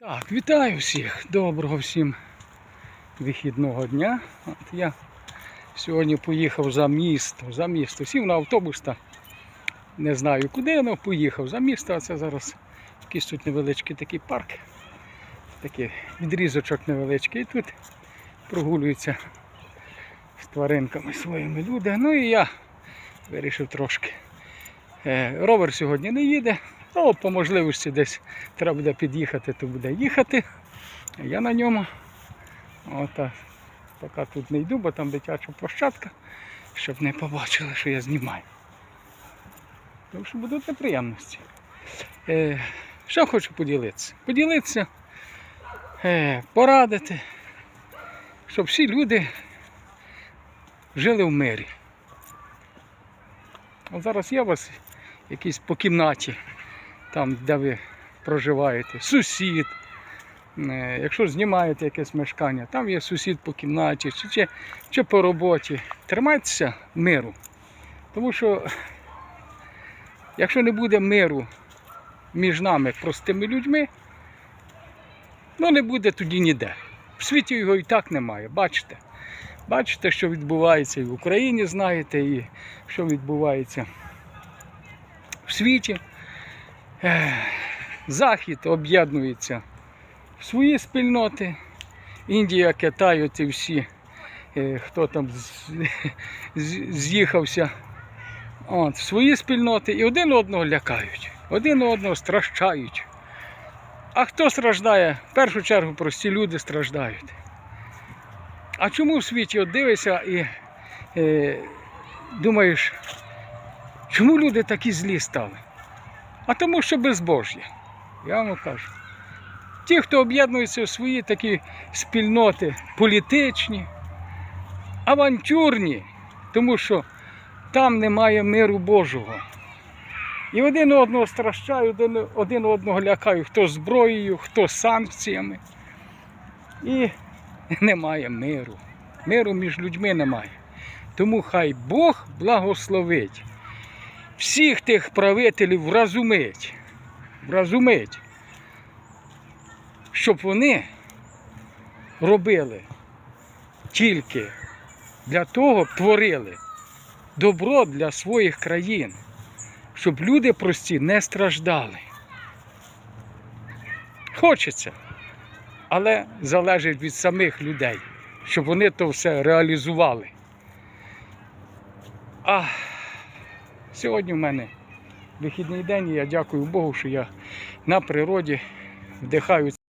Так, вітаю всіх. Доброго всім вихідного дня. От я сьогодні поїхав за місто. За місто. Сів на автобус та не знаю куди, але поїхав за місто. А це зараз якийсь тут невеличкий такий парк. Такий відрізочок невеличкий. І тут прогулюються з тваринками своїми люди. Ну і я вирішив трошки. Е, Ровер сьогодні не їде, але по можливості десь треба буде під'їхати, то буде їхати. Я на ньому. От, поки тут не йду, бо там дитяча площадка, щоб не побачили, що я знімаю. Тому що будуть неприємності. Е, що хочу поділитися? Поділитися, е, порадити, щоб всі люди жили в мирі. От зараз у вас якісь по кімнаті, там, де ви проживаєте, сусід. Е, Якщо знімаєте якесь мешкання, там є сусід по кімнаті чи, чи, чи по роботі. Тримайтеся миру. Тому що якщо не буде миру між нами, простими людьми, ну не буде тоді ніде. В світі його і так немає, бачите. Бачите, що відбувається і в Україні, знаєте, і що відбувається в світі. Захід об'єднується в свої спільноти. Індія, Китай, оці всі, е, хто там з'їхався, от, в свої спільноти і один одного лякають, один одного стращають. А хто страждає? В першу чергу прості люди страждають. А чому в світі от дивишся і е, думаєш, чому люди такі злі стали? А тому, що безбожні. Я вам кажу. Ті, хто об'єднуються в свої такі спільноти політичні, авантюрні, тому що там немає миру Божого. І один одного стращають, один, одного лякають, хто зброєю, хто санкціями. І немає миру. Миру між людьми немає. Тому хай Бог благословить всіх тих правителів вразумить, щоб вони робили тільки для того, творили добро для своїх країн, щоб люди прості не страждали. Хочеться, але залежить від самих людей, щоб вони то все реалізували. А сьогодні в мене вихідний день, і я дякую Богу, що я на природі вдихаю